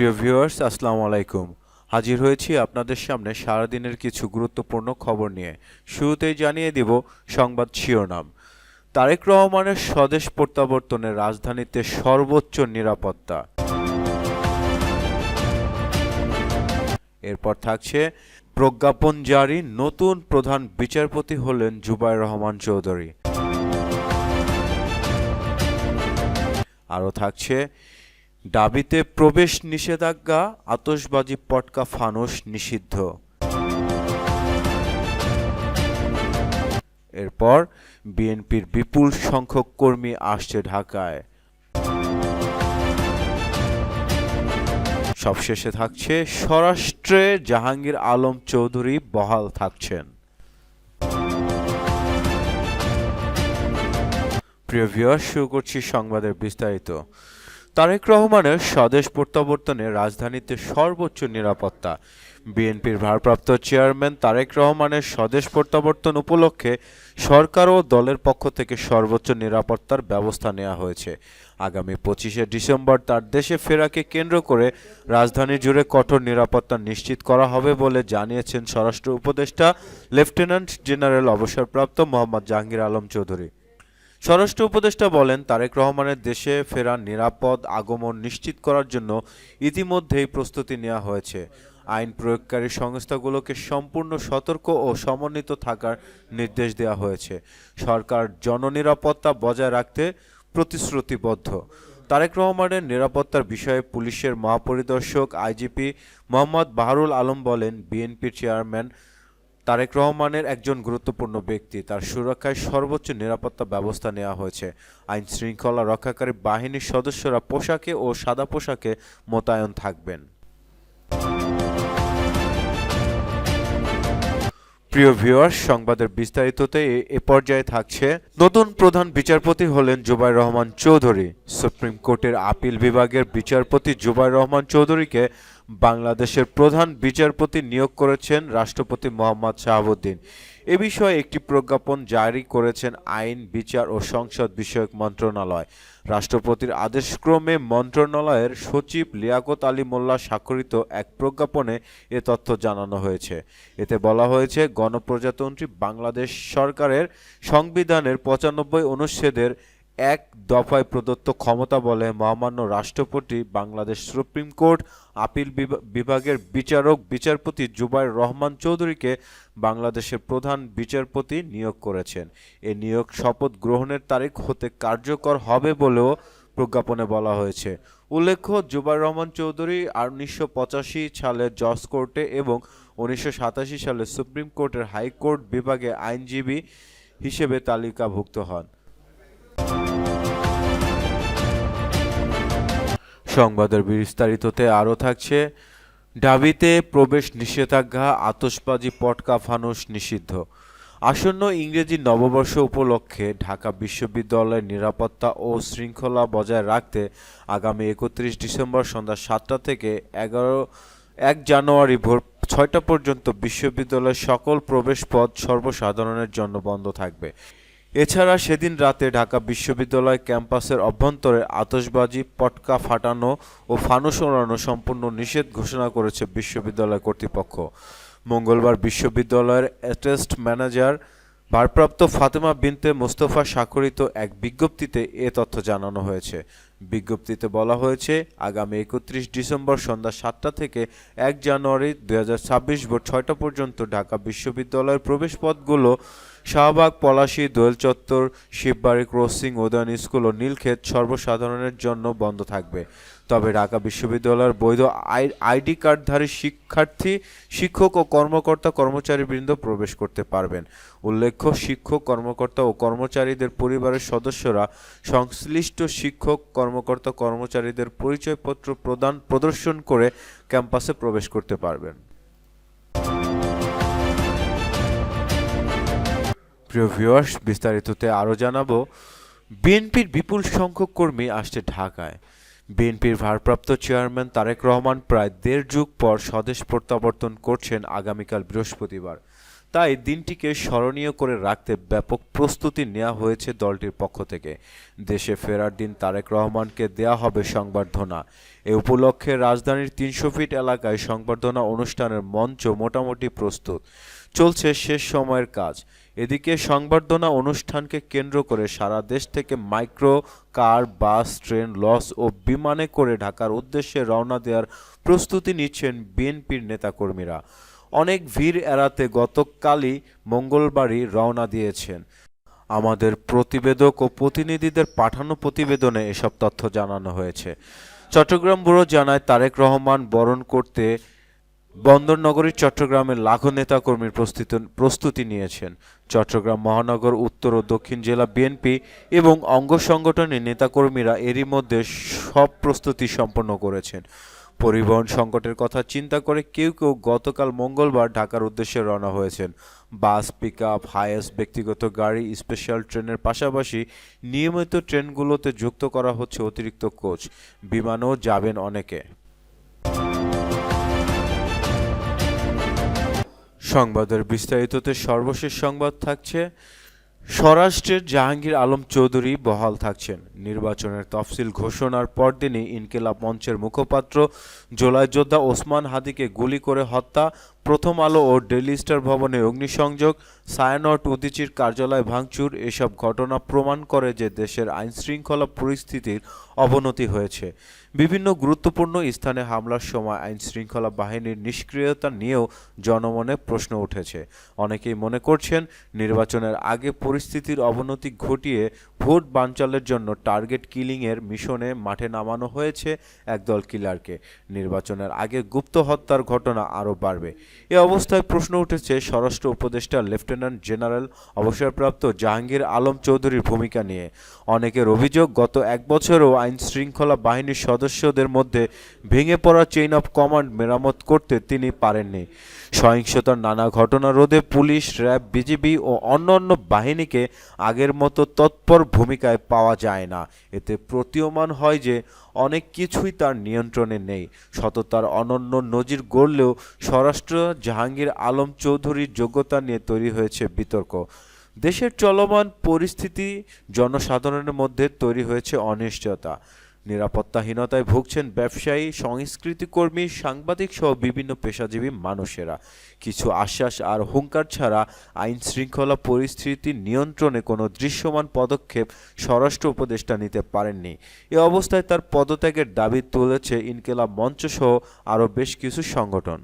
প্রিয় ভিউয়ার্স, আসসালামু আলাইকুম। হাজির হয়েছি আপনাদের সামনে সারাদিনের কিছু গুরুত্বপূর্ণ খবর নিয়ে। শুরুতেই জানিয়ে দিব সংবাদ শিরোনাম। তারেক রহমানের স্বদেশ প্রত্যাবর্তনে রাজধানীতে সর্বোচ্চ নিরাপত্তা। এরপর থাকছে প্রজ্ঞাপন জারি, নতুন প্রধান বিচারপতি হলেন জুবাই রহমান চৌধুরী। আরও থাকছে দাবিতে প্রবেশ নিষেধাজ্ঞা আতসবাজি পটকা ফানুস নিষিদ্ধ। এরপর বিএনপির বিপুল সংখ্যক কর্মী আসছে ঢাকায়। সবশেষে থাকছে স্বরাষ্ট্রে জাহাঙ্গীর আলম চৌধুরী বহাল থাকছেন। প্রিয় ভিউয়ার শুরু করছি সংবাদের বিস্তারিত। তারেক রহমানের স্বদেশ প্রত্যাবর্তনে রাজধানীতে সর্বোচ্চ নিরাপত্তা। বিএনপির ভারপ্রাপ্ত চেয়ারম্যান তারেক রহমানের স্বদেশ প্রত্যাবর্তন উপলক্ষে সরকার ও দলের পক্ষ থেকে সর্বোচ্চ নিরাপত্তার ব্যবস্থা নেওয়া হয়েছে। আগামী পঁচিশে ডিসেম্বর তার দেশে ফেরাকে কেন্দ্র করে রাজধানী জুড়ে কঠোর নিরাপত্তা নিশ্চিত করা হবে বলে জানিয়েছেন স্বরাষ্ট্র উপদেষ্টা লেফটেন্যান্ট জেনারেল অবসরপ্রাপ্ত মোহাম্মদ জাহাঙ্গীর আলম চৌধুরী। স্বরাষ্ট্র উপদেষ্টা বলেন, তারেক রহমানের দেশে ফেরার নিরাপদ আগমন নিশ্চিত করার জন্য ইতিমধ্যেই প্রস্তুতি নেওয়া হয়েছে। আইন প্রয়োগকারী সংস্থাগুলোকে সম্পূর্ণ সতর্ক ও সমন্বিত থাকার নির্দেশ দেওয়া হয়েছে। সরকার জননিরাপত্তা বজায় রাখতে প্রতিশ্রুতিবদ্ধ। তারেক রহমানের নিরাপত্তার বিষয়ে পুলিশের মহাপরিদর্শক আইজিপি মোহাম্মদ বাহারুল আলম বলেন, বিএনপির চেয়ারম্যান তারেক রহমানের একজন গুরুত্বপূর্ণ ব্যক্তি। তার সুরক্ষায় সর্বোচ্চ নিরাপত্তা ব্যবস্থা নেওয়া হয়েছে। আইন শৃঙ্খলা রক্ষাকারী বাহিনীর সদস্যরা পোশাকে ও সাদা পোশাকে মোতায়েন থাকবেন। প্রিয় ভিউয়ার্স, সংবাদের বিস্তারিততে এ- পর্যায়ে থাকছে, নতুন প্রধান বিচারপতি হলেন জুবাইর রহমান চৌধুরী। সুপ্রিম কোর্টের আপিল বিভাগের বিচারপতি জুবাইর রহমান চৌধুরীকে বাংলাদেশের প্রধান বিচারপতি নিয়োগ করেছেন রাষ্ট্রপতি মোহাম্মদ শাহাবুদ্দিন। এ বিষয়ে একটি প্রজ্ঞাপন জারি করেছেন আইন, বিচার ও সংসদ বিষয়ক মন্ত্রণালয়। রাষ্ট্রপতির আদেশক্রমে মন্ত্রণালয়ের সচিব লিয়াকত আলী মোল্লা স্বাক্ষরিত এক প্রজ্ঞাপনে এ তথ্য জানানো হয়েছে। এতে বলা হয়েছে, গণপ্রজাতন্ত্রী বাংলাদেশ সরকারের সংবিধানের পঁচানব্বই অনুচ্ছেদের এক দফায় প্রদত্ত ক্ষমতা বলে মহামান্য রাষ্ট্রপতি বাংলাদেশ সুপ্রিম কোর্ট, আপিল বিভা- বিভাগের বিচারক বিচারপতি জুবাইর রহমান চৌধুরীকে বাংলাদেশের প্রধান বিচারপতি নিয়োগ করেছেন। এ নিয়োগ শপথ গ্রহণের তারিখ হতে কার্যকর হবে বলেও প্রজ্ঞাপনে বলা হয়েছে। উল্লেখ্য, জুবাইর রহমান চৌধুরী উনিশশো পঁচাশি সালে জজ কোর্টে এবং উনিশশো সাতাশি সালে সুপ্রিম কোর্টের হাইকোর্ট বিভাগে আইনজীবী হিসেবে তালিকাভুক্ত হন। সংবাদের বিস্তারিততে আরও থাকছে, ডাবিতে প্রবেশ নিষেধাজ্ঞা, আতশবাজি পটকা ফানুস নিষিদ্ধ। আসন্ন ইংরেজি নববর্ষ উপলক্ষে ঢাকা বিশ্ববিদ্যালয়ের নিরাপত্তা ও শৃঙ্খলা বজায় রাখতে আগামী একত্রিশ ডিসেম্বর সন্ধ্যা সাতটা থেকে এগারো, এক জানুয়ারি ভোর ছয়টা পর্যন্ত বিশ্ববিদ্যালয়ের সকল প্রবেশপথ সর্বসাধারণের জন্য বন্ধ থাকবে। এছাড়া সেদিন রাতে ঢাকা বিশ্ববিদ্যালয় ক্যাম্পাসের অভ্যন্তরে আতশবাজি, পটকা ফাটানো ও ফানুস ওড়ানো সম্পূর্ণ নিষেধ ঘোষণা করেছে বিশ্ববিদ্যালয় কর্তৃপক্ষ। মঙ্গলবার বিশ্ববিদ্যালয়ের অ্যাটেস্ট ম্যানেজার ভারপ্রাপ্ত ফাতেমা বিনতে মোস্তফা স্বাক্ষরিত এক বিজ্ঞপ্তিতে এ তথ্য জানানো হয়েছে। বিজ্ঞপ্তিতে বলা হয়েছে, আগামী একত্রিশ ডিসেম্বর সন্ধ্যা সাতটা থেকে এক জানুয়ারি দু হাজার ছাব্বিশ ভোর ছয়টা পর্যন্ত ঢাকা বিশ্ববিদ্যালয়ের প্রবেশপথগুলো শাহবাগ, পলাশী, দোয়েল চত্বর, শিববাড়ি, ক্রসিং, উদয়ন স্কুল ও নীলক্ষেত সর্বসাধারণের জন্য বন্ধ থাকবে। তবে ঢাকা বিশ্ববিদ্যালয়ের বৈধ আই- আইডি কার্ডধারী শিক্ষার্থী, শিক্ষক ও কর্মকর্তা কর্মচারীবৃন্দ প্রবেশ করতে পারবেন। উল্লেখ্য, শিক্ষক, কর্মকর্তা ও কর্মচারীদের পরিবারের সদস্যরা সংশ্লিষ্ট শিক্ষক, কর্মকর্তা, কর্মচারীদের পরিচয়পত্র প্রদান, প্রদর্শন করে ক্যাম্পাসে প্রবেশ করতে পারবেন। প্রিয় ভিউয়ার্স বিস্তারিততে আরও জানাব। বিএনপির বিপুল সংখ্যক কর্মী আসছে ঢাকায়। বিএনপির ভারপ্রাপ্ত চেয়ারম্যান তারেক রহমান প্রায় দেড় যুগ পর স্বদেশ প্রত্যাবর্তন করছেন আগামীকাল বৃহস্পতিবার। তাই দিনটিকে স্মরণীয় করে রাখতে ব্যাপক প্রস্তুতি নেওয়া হয়েছে দলটির পক্ষ থেকে। দেশে ফেরার দিন তারেক রহমানকে দেয়া হবে সংবর্ধনা। এ উপলক্ষে রাজধানীর তিনশো ফিট এলাকায় সংবর্ধনা অনুষ্ঠানের মঞ্চ মোটামুটি প্রস্তুত। চলছে শেষ সময়ের কাজ। এদিকে সংবর্ধনা অনুষ্ঠানকে কেন্দ্র করে সারা দেশ থেকে মাইক্রো, কার, বাস, ট্রেন, লস ও বিমানে করে ঢাকার উদ্দেশ্যে রওনা দেওয়ার প্রস্তুতি নিচ্ছেন বিএনপির নেতাকর্মীরা। অনেক ভিড় এড়াতে গতকালই মঙ্গলবারই রওনা দিয়েছেন। আমাদের প্রতিবেদক ও প্রতিনিধিদের পাঠানো প্রতিবেদনে এসব তথ্য জানানো হয়েছে। চট্টগ্রাম ব্যুরো জানায়, তারেক রহমান বরণ করতে বন্দরনগরী চট্টগ্রামের লাখো নেতাকর্মীর প্রস্তুতি প্রস্তুতি নিয়েছেন। চট্টগ্রাম মহানগর, উত্তর ও দক্ষিণ জেলা বিএনপি এবং অঙ্গ সংগঠনের নেতাকর্মীরা এরই মধ্যে সব প্রস্তুতি সম্পন্ন করেছেন। পরিবহন সংকটের কথা চিন্তা করে কেউ কেউ গতকাল মঙ্গলবার ঢাকার উদ্দেশ্যে রওনা হয়েছেন। বাস পিক আপ ব্যক্তিগত গাড়ি, স্পেশাল ট্রেনের পাশাপাশি নিয়মিত ট্রেনগুলোতে যুক্ত করা হচ্ছে অতিরিক্ত কোচ। বিমানেও যাবেন অনেকে। সংবাদের বিস্তারিততে সর্বশেষ সংবাদ থাকছে, স্বরাষ্ট্রের জাহাঙ্গীর আলম চৌধুরী বহাল থাকছেন। নির্বাচনের তফসিল ঘোষণার পরদিনই ইনকিলাব মঞ্চের মুখপাত্র জোলাই যোদ্ধা ওসমান হাদিকে গুলি করে হত্যা প্রথম আলো ও ডেলি স্টার ভবনে অগ্নিসংযোগ, সায়ানট উদিচির কার্যালয় ভাঙচুর, এসব ঘটনা প্রমাণ করে যে দেশের আইনশৃঙ্খলা পরিস্থিতির অবনতি হয়েছে। বিভিন্ন গুরুত্বপূর্ণ স্থানে হামলার সময় আইনশৃঙ্খলা বাহিনীর নিষ্ক্রিয়তা নিয়েও জনমনে প্রশ্ন উঠেছে। অনেকেই মনে করছেন, নির্বাচনের আগে পরিস্থিতির অবনতি ঘটিয়ে ভোট বানচালের জন্য টার্গেট কিলিংয়ের মিশনে মাঠে নামানো হয়েছে একদল কিলারকে। নির্বাচনের আগে গুপ্ত হত্যার ঘটনা আরও বাড়বে। এ অবস্থায় প্রশ্ন উঠেছে স্বরাষ্ট্র উপদেষ্টা লেফটেন্যান্ট জেনারেল অবসরপ্রাপ্ত জাহাঙ্গীর আলম চৌধুরীর ভূমিকা নিয়ে। অনেকের অভিযোগ, গত এক বছরও আইন শৃঙ্খলা বাহিনীর সদস্যদের মধ্যে ভেঙে পড়া চেইন অফ কমান্ড মেরামত করতে তিনি পারেননি। সহিংসতার নানা ঘটনা রোধে পুলিশ, র্যাব, বিজিবি ও অন্যান্য বাহিনীকে আগের মতো তৎপর ভূমিকায় পাওয়া যায় না। এতে প্রতীয়মান হয় যে অনেক কিছুই তার নিয়ন্ত্রণে নেই। সততার অনন্য নজির গড়লেও স্বরাষ্ট্র জাহাঙ্গীর আলম চৌধুরীর যোগ্যতা নিয়ে তৈরি হয়েছে বিতর্ক। দেশের চলমান পরিস্থিতি জনসাধারণের মধ্যে তৈরি হয়েছে অনিশ্চয়তা। নিরাপত্তাহীনতায় ভুগছেন ব্যবসায়ী সংস্কৃতিকর্মী সাংবাদিক সহ বিভিন্ন পেশাজীবী মানুষেরা। কিছু আশ্বাস আর হুঙ্কার ছাড়া আইন শৃঙ্খলা পরিস্থিতি নিয়ন্ত্রণে কোনো দৃশ্যমান পদক্ষেপ স্বরাষ্ট্র উপদেষ্টা নিতে পারেননি। এ অবস্থায় তার পদত্যাগের দাবি তুলেছে ইনকেলাব মঞ্চ সহ আরও বেশ কিছু সংগঠন।